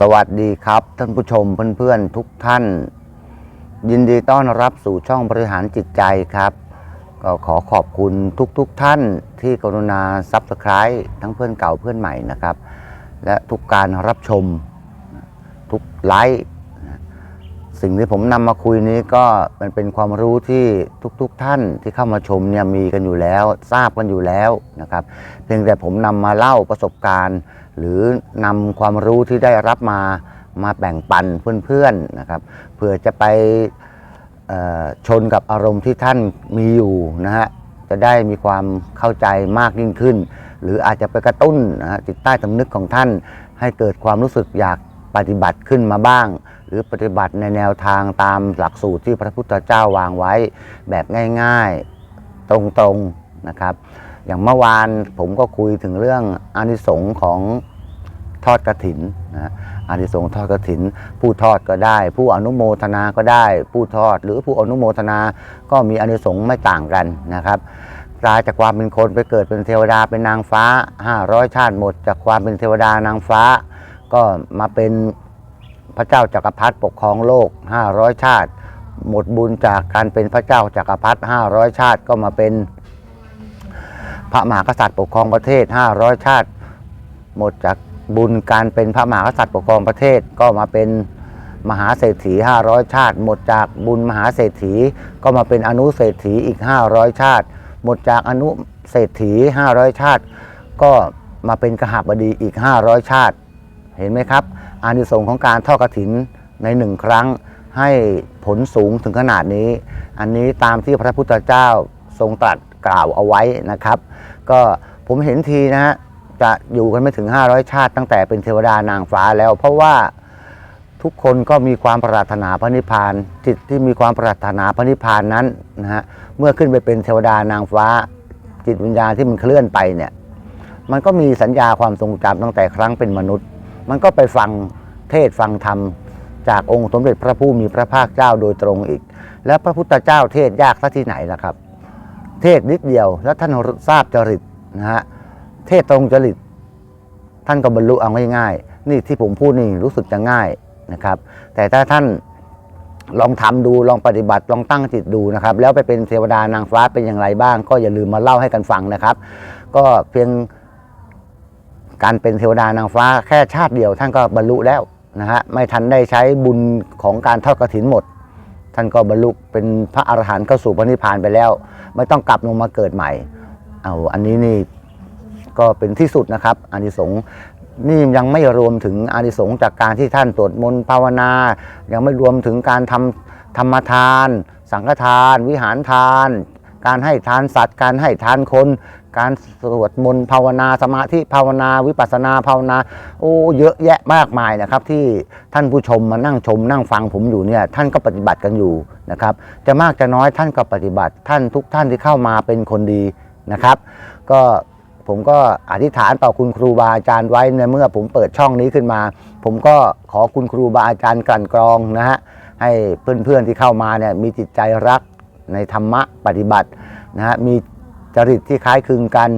สวัสดีครับ ท่านผู้ชมเพื่อนๆทุกท่าน ยินดีต้อนรับสู่ช่องบริหารจิตใจครับ ก็ขอขอบคุณทุกๆทท่านที่กรุณาซับสไคร b ์ทั้งเพื่อนเก่าเพื่อนใหม่นะครับ และทุกการรับชม ทุกไลค์ สิ่งที่ผมนำมาคุยนี้ก็มันเป็นความรู้ที่ทุกๆทท่านที่เข้ามาชมเนี่ยมีกันอยู่แล้ว ทราบกันอยู่แล้วนะครับ เพียงแต่ผมนำมาเล่าประสบการณ์ หรือนำความรู้ที่ได้รับมามาแบ่งปันเพื่อนๆนะครับเพื่อจะไปชนกับอารมณ์ที่ท่านมีอยู่นะฮะจะได้มีความเข้าใจมากยิ่งขึ้น หรืออาจจะไปกระตุ้นนะฮะจิตใต้สำนึกของท่าน ให้เกิดความรู้สึกอยากปฏิบัติขึ้นมาบ้าง รือปฏิบัติในแนวทางตามหลักสูตรที่พระพุทธเจ้าวางไว้แบบง่ายๆตรงๆนะครับ อย่างเมื่อวานผมก็คุยถึงเรื่องอานิสงส์ของทอดกระถินนะอานิสงส์ทอดกระถิน ผู้ทอดก็ได้ ผู้อนุโมทนาก็ได้ ผู้ทอด หรือผู้อนุโมทนาก็มีอานิสงส์ไม่ต่างกันนะครับตายจากความเป็นคนไปเกิดเป็นเทวดาเป็นนางฟ้า 500 ชาติหมด จากความเป็นเทวดานางฟ้า ก็มาเป็น พระเจ้าจักรพรรดิปกครองโลก 500 ชาติ หมดบุญจากการเป็นพระเจ้าจักรพรรดิ500 ชาติก็มาเป็น พระมหากษัตริย์ปกครองประเทศ 500 ชาติ หมดจากบุญการเป็นพระมหากษัตริย์ปกครองประเทศก็มาเป็นมหาเศรษฐี 500 ชาติ หมดจากบุญมหาเศรษฐีก็มาเป็นอนุเศรษฐีอีก 500 ชาติ หมดจากอนุเศรษฐี 500 ชาติ ก็มาเป็นกหบดีอีก 500 ชาติ เห็นไหมครับ อานิสงส์ของการทอดกฐินในหนึ่งครั้งให้ผลสูงถึงขนาดนี้ อันนี้ตามที่พระพุทธเจ้าทรงตรัสกล่าวเอาไว้นะครับ ก็ผมเห็นทีนะฮะจะอยู่กันไม่ถึง 500 ชาติตั้งแต่เป็นเทวดานางฟ้าแล้ว เพราะว่าทุกคนก็มีความปรารถนาพระนิพพาน จิตที่มีความปรารถนาพระนิพพานนั้นนะฮะเมื่อขึ้นไปเป็นเทวดานางฟ้า จิตวิญญาณที่มันเคลื่อนไปเนี่ยมันก็มีสัญญาความทรงจำตั้งแต่ครั้งเป็นมนุษย์ มันก็ไปฟังเทศฟังธรรม จากองค์สมเด็จพระผู้มีพระภาคเจ้าโดยตรงอีก แล้วพระพุทธเจ้าเทศยากซะที่ไหนล่ะครับ เทศนิดเดียวแล้วท่านทราบจริตนะฮะเทศตรงจริต ท่านก็บรรลุเอาง่ายๆนี่ที่ผมพูดนี่รู้สึกจะง่ายนะครับ แต่ถ้าท่านลองทำดูลองปฏิบัติลองตั้งจิตดูนะครับ แล้วไปเป็นเทวดานางฟ้าเป็นอย่างไรบ้าง ก็อย่าลืมมาเล่าให้กันฟังนะครับ ก็เพียง การเป็นเทวดานางฟ้าแค่ชาติเดียวท่านก็บรรลุแล้วนะฮะไม่ทันได้ใช้บุญของการทอดกฐินหมด ท่านก็บรรลุเป็นพระอรหันต์เข้าสู่พระนิพพานไปแล้ว ไม่ต้องกลับลงมาเกิดใหม่เอาอันนี้นี่ก็เป็นที่สุดนะครับอานิสงส์นี่ยังไม่รวมถึงอานิสงส์จากการที่ท่านสวดมนต์ภาวนา ยังไม่รวมถึงการทำธรรมทาน สังฆทาน วิหารทาน การให้ทานสัตว์ การให้ทานคน การสวดมนต์ภาวนาสมาธิภาวนาวิปัสสนาภาวนาโอ้เยอะแยะมากมายนะครับ ที่ท่านผู้ชมมานั่งชม นั่งฟังผมอยู่เนี่ยท่านก็ปฏิบัติกันอยู่นะครับ จะมากจะน้อยท่านก็ปฏิบัติ ท่านทุกท่านที่เข้ามาเป็นคนดีนะครับ ก็ผมก็อธิษฐานต่อคุณครูบาอาจารย์ไว้ในเมื่อผมเปิดช่องนี้ขึ้นมา ผมก็ขอคุณครูบาอาจารย์กลั่นกรองนะฮะให้เพื่อนๆที่เข้ามาเนี่ยมีจิตใจรักในธรรมะปฏิบัตินะฮะมี จริตที่คล้ายคลึงกัน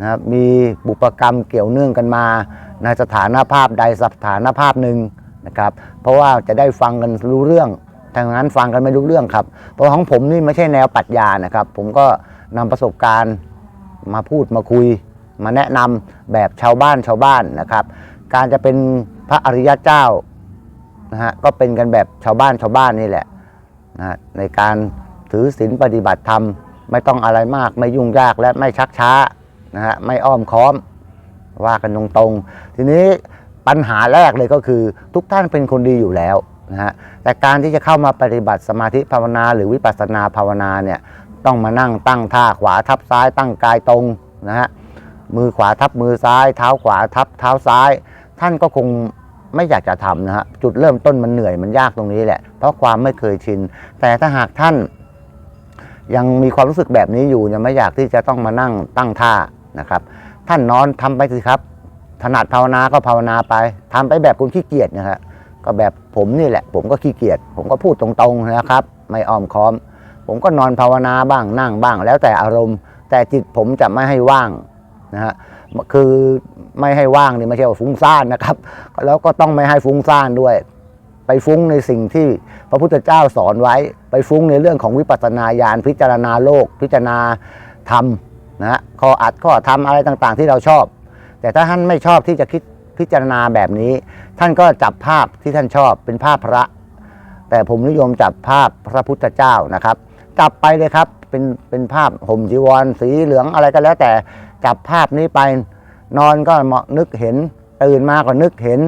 นะครับมีบุปกรรมเกี่ยวเนื่องกันมาในสถานภาพใดสถานภาพหนึ่งนะครับเพราะว่าจะได้ฟังกันรู้เรื่องทางนั้นฟังกันไม่รู้เรื่องครับ เพราะของผมนี่ไม่ใช่แนวปรัชญานะครับ ผมก็นำประสบการณ์มาพูดมาคุย มาแนะนำแบบชาวบ้านชาวบ้านนะครับ การจะเป็นพระอริยเจ้านะฮะก็เป็นกันแบบชาวบ้านชาวบ้านนี่แหละนะฮะในการถือศีลปฏิบัติธรรม ไม่ต้องอะไรมากไม่ยุ่งยากและไม่ชักช้านะฮะไม่อ้อมค้อมว่ากันตรงๆ ทีนี้ปัญหาแรกเลยก็คือทุกท่านเป็นคนดีอยู่แล้วนะฮะแต่การที่จะเข้ามาปฏิบัติสมาธิภาวนาหรือวิปัสสนาภาวนาเนี่ยต้องมานั่งตั้งท่าขวาทับซ้ายตั้งกายตรงนะฮะมือขวาทับมือซ้าย เท้าขวาทับเท้าซ้าย ท่านก็คงไม่อยากจะทำนะฮะจุดเริ่มต้นมันเหนื่อยมันยากตรงนี้แหละ เพราะความไม่เคยชิน แต่ถ้าหากท่าน ยังมีความรู้สึกแบบนี้อยู่ยังไม่อยากที่จะต้องมานั่งตั้งท่านะครับ ท่านนอนทำไปสิครับ ถนัดภาวนาก็ภาวนาไปทำไปแบบคนขี้เกียจนะครับก็แบบผมนี่แหละ ผมก็ขี้เกียจผมก็พูดตรงๆนะครับ ไม่อ้อมค้อม ผมก็นอนภาวนาบ้างนั่งบ้าง แล้วแต่อารมณ์ แต่จิตผมจะไม่ให้ว่างนะฮะคือไม่ให้ว่างนี่ไม่ใช่ว่าฟุ้งซ่านนะครับ แล้วก็ต้องไม่ให้ฟุ้งซ่านด้วย ไปฟุ้งในสิ่งที่พระพุทธเจ้าสอนไว้ ไปฟุ้งในเรื่องของวิปัสสนาญาณพิจารณาโลก พิจารณาธรรมนะฮะข้ออัดข้อทำอะไรต่างๆ ที่เราชอบ แต่ถ้าท่านไม่ชอบที่จะคิดพิจารณาแบบนี้ ท่านก็จับภาพที่ท่านชอบเป็นภาพพระ แต่ผมนิยมจับภาพพระพุทธเจ้านะครับ จับไปเลยครับเป็นเป็นภาพห่มจีวร สีเหลืองอะไรก็แล้วแต่จับภาพนี้ไปนอนก็เหมาะนึกเห็นตื่นมาก็นึกเห็น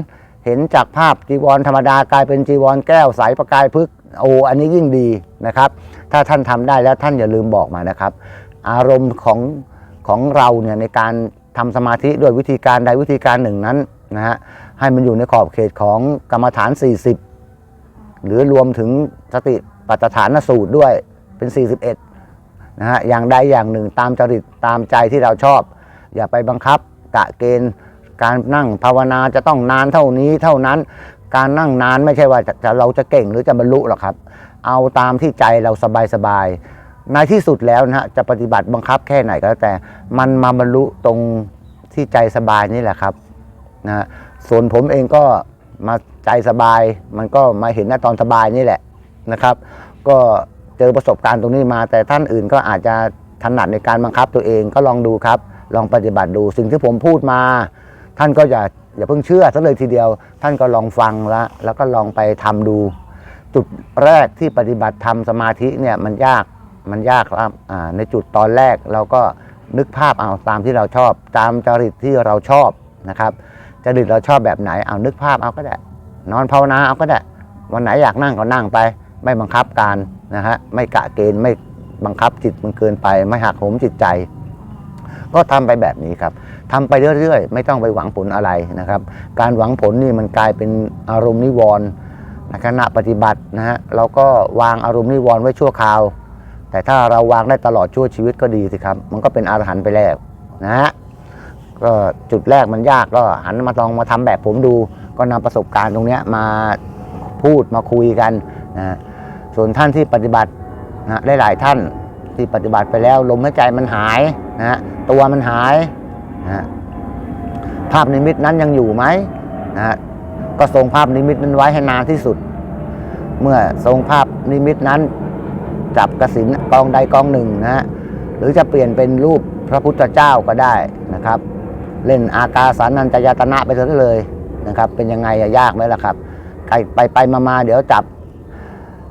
เห็นจากภาพจีวรธรรมดากลายเป็นจีวรแก้วใสประกายพึกโอ้อันนี้ยิ่งดีนะครับ ถ้าท่านทำได้แล้วท่านอย่าลืมบอกมานะครับ อารมณ์ของของเราเนี่ยในการทำสมาธิด้วยวิธีการใดวิธีการหนึ่งนั้นนะฮะให้มันอยู่ในขอบเขตของกรรมฐาน 40 หรือรวมถึงสติปัฏฐานสูตรด้วยเป็น 41นะฮะอย่างใดอย่างหนึ่งตามจริตตามใจที่เราชอบ อย่าไปบังคับกะเกณฑ์ การนั่งภาวนาจะต้องนานเท่านี้เท่านั้น การนั่งนานไม่ใช่ว่าจะเราจะเก่งหรือจะบรรลุหรอกครับ เอาตามที่ใจเราสบายสบายในที่สุดแล้วนะฮะจะปฏิบัติบังคับแค่ไหนก็แล้วแต่ มันมาบรรลุตรงที่ใจสบายนี่แหละครับนะฮะส่วนผมเองก็มาใจสบาย มันก็มาเห็นในตอนสบายนี่แหละนะครับ ก็เจอประสบการณ์ตรงนี้มา แต่ท่านอื่นก็อาจจะถนัดในการบังคับตัวเองก็ลองดูครับ ลองปฏิบัติดูสิ่งที่ผมพูดมา ท่านก็อย่าอย่าเพิ่งเชื่อซะเลยทีเดียว ท่านก็ลองฟังล้วแล้วก็ลองไปทำดู จุดแรกที่ปฏิบัติทำสมาธิเนี่ยมันยากมันยากครับในจุดตอนแรกเราก็นึกภาพเอาตามที่เราชอบ ตามจริตที่เราชอบนะครับจริตเราชอบแบบไหนเอานึกภาพเอาก็ได้ นอนภาวนาเอาก็ได้ วันไหนอยากนั่งก็นั่งไป ไม่บังคับการนะฮะไม่กะเกณฑ์ไม่บังคับจิตมันเกินไป ไม่หักโหมจิตใจ ก็ทำไปแบบนี้ครับ ทำไปเรื่อยๆ ไม่ต้องไปหวังผลอะไรนะครับ การหวังผลนี่มันกลายเป็นอารมณ์นิวรณ์ขณะปฏิบัตินะฮะเราก็วางอารมณ์นิวรณ์ไว้ชั่วคราว แต่ถ้าเราวางได้ตลอดชั่วชีวิตก็ดีสิครับ มันก็เป็นอรหันต์ไปแล้วนะฮะก็จุดแรกมันยากก็หันมาลองมาทำแบบผมดู ก็นำประสบการณ์ตรงเนี้ยมาพูดมาคุยกันนะฮะส่วนท่านที่ปฏิบัตินะได้หลายท่านที่ปฏิบัติไปแล้วลมหายใจมันหายนะฮะตัวมันหาย นะภาพนิมิตนั้นยังอยู่ไหมนะก็ทรงภาพนิมิตนั้นไว้ให้นานที่สุด เมื่อทรงภาพนิมิตนั้น จับกระสินกองใดกองหนึ่งนะฮะหรือจะเปลี่ยนเป็นรูปพระพุทธเจ้าก็ได้นะครับ เล่นอากาสานัญจายตนะไปซะเลยนะครับ เป็นยังไงยากไหมล่ะครับไปไปไปมามาเดี๋ยวจับ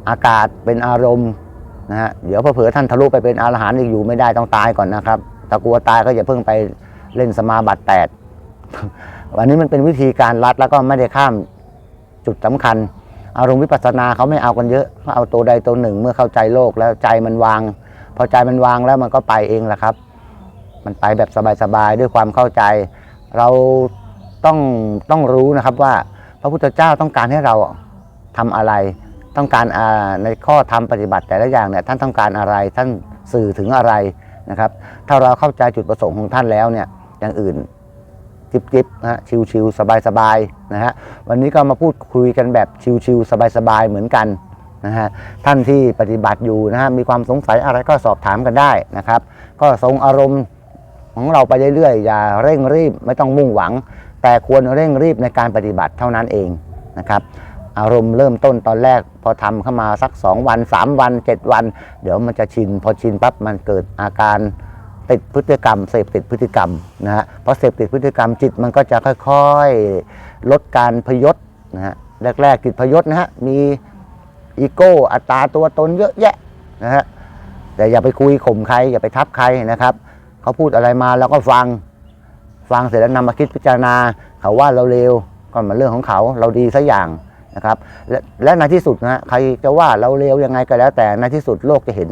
อากาศเป็นอารมณ์นะฮะเดี๋ยวเผลอท่านทะลุไปเป็นอรหันต์อีกอยู่ไม่ได้ต้องตายก่อนนะครับถ้ากลัวตายก็อย่าเพิ่งไป เล่นสมาบัติแปดวันนี้มันเป็นวิธีการรัดแล้วก็ไม่ได้ข้ามจุดสำคัญ อารมณ์วิปัสสนาเขาไม่เอากันเยอะเขาเอาตัวใดตัวหนึ่งเมื่อเข้าใจโลกแล้วใจมันวาง พอใจมันวางแล้วมันก็ไปเองแหละครับ มันไปแบบสบายๆด้วยความเข้าใจ เราต้องต้องรู้นะครับว่าพระพุทธเจ้าต้องการให้เราทำอะไรต้องการในข้อธรรมปฏิบัติแต่ละอย่างเนี่ยท่านต้องการอะไรท่านสื่อถึงอะไรนะครับ ถ้าเราเข้าใจจุดประสงค์ของท่านแล้วเนี่ย อย่างอื่นจิบจิบนะฮะชิวๆสบายๆนะฮะวันนี้ก็มาพูดคุยกันแบบชิวๆสบายๆเหมือนกันนะฮะท่านที่ปฏิบัติอยู่นะฮะมีความสงสัยอะไรก็สอบถามกันได้นะครับ ก็ทรงอารมณ์ของเราไปเรื่อยๆอย่าเร่งรีบไม่ต้องมุ่งหวัง แต่ควรเร่งรีบในการปฏิบัติเท่านั้นเองนะครับ อารมณ์เริ่มต้นตอนแรก พอทำเข้ามาสัก 2 วัน 3 วัน 7 วัน เดี๋ยวมันจะชิน พอชินปั๊บมันเกิดอาการ ติดพฤติกรรมเสพติดพฤติกรรมนะฮะพอเสพติดพฤติกรรมจิตมันก็จะค่อยๆ ลดการพยศนะฮะแรกๆจิตพยศนะฮะมีอีโก้อัตราตัวตนเยอะแยะนะฮะแต่อย่าไปคุยข่มใคร อย่าไปทับใครนะครับเขาพูดอะไรมาเราก็ฟังฟังเสร็จแล้วนำมาคิดพิจารณาเขาว่าเราเลวก็มันเรื่องของเขาเราดีสักอย่างนะครับและและในที่สุดนะฮะใครจะว่าเราเลวยังไงก็แล้วแต่ในที่สุดโลกจะเห็น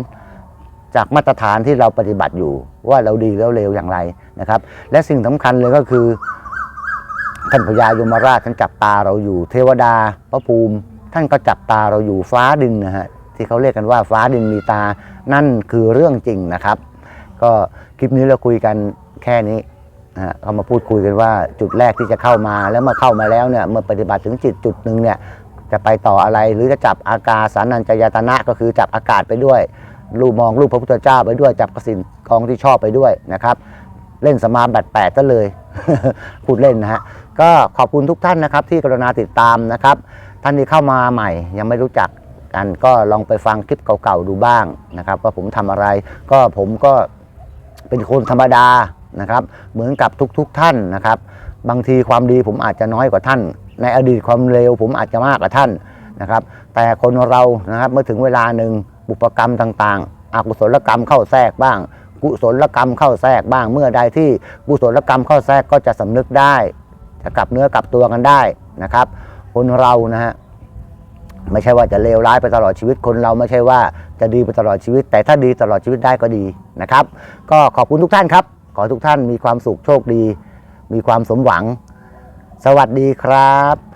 จากมาตรฐานที่เราปฏิบัติอยู่ว่าเราดีแล้วเลวอย่างไรนะครับ และสิ่งสำคัญเลยก็คือท่านพญายมราชท่านจับตาเราอยู่ เทวดาพระภูมิ ท่านก็จับตาเราอยู่ฟ้าดินนะฮะที่เขาเรียกกันว่าฟ้าดินมีตา นั่นคือเรื่องจริงนะครับ ก็คลิปนี้เราคุยกันแค่นี้นะฮะเขามาพูดคุยกันว่าจุดแรกที่จะเข้ามาแล้วเมื่อเข้ามาแล้วเนี่ยเมื่อปฏิบัติถึงจิตจุดหนึ่งเนี่ยจะไปต่ออะไรหรือจะจับอากาสานัญจายตนะก็คือจับอากาศไปด้วย รูปมองรูปพระพุทธเจ้าไปด้วยจับกสินกองที่ชอบไปด้วยนะครับ เล่นสมาบัติแปดซะเลย พูดเล่นนะฮะก็ขอบคุณทุกท่านนะครับ ที่กรุณาติดตามนะครับ ท่านที่เข้ามาใหม่ ยังไม่รู้จักกันก็ลองไปฟังคลิปเก่าๆดูบ้างนะครับ ว่าผมทำอะไร ก็ผมก็เป็นคนธรรมดานะครับ เหมือนกับทุกๆท่านนะครับ บางทีความดีผมอาจจะน้อยกว่าท่าน ในอดีตความเลวผมอาจจะมากกว่าท่านนะครับ แต่คนเรานะครับเมื่อถึงเวลาหนึ่ง บุปกรรมต่างๆอกุศลกรรมเข้าแทรกบ้าง กุศลกรรมเข้าแทรกบ้าง เมื่อใดที่กุศลกรรมเข้าแทรกก็จะสำนึกได้ จะกลับเนื้อกลับตัวกันได้นะครับ คนเรานะฮะไม่ใช่ว่าจะเลวร้ายไปตลอดชีวิตคนเราไม่ใช่ว่าจะดีไปตลอดชีวิต แต่ถ้าดีตลอดชีวิตได้ก็ดีนะครับ ก็ขอบคุณทุกท่านครับ ขอทุกท่านมีความสุขโชคดี มีความสมหวัง สวัสดีครับ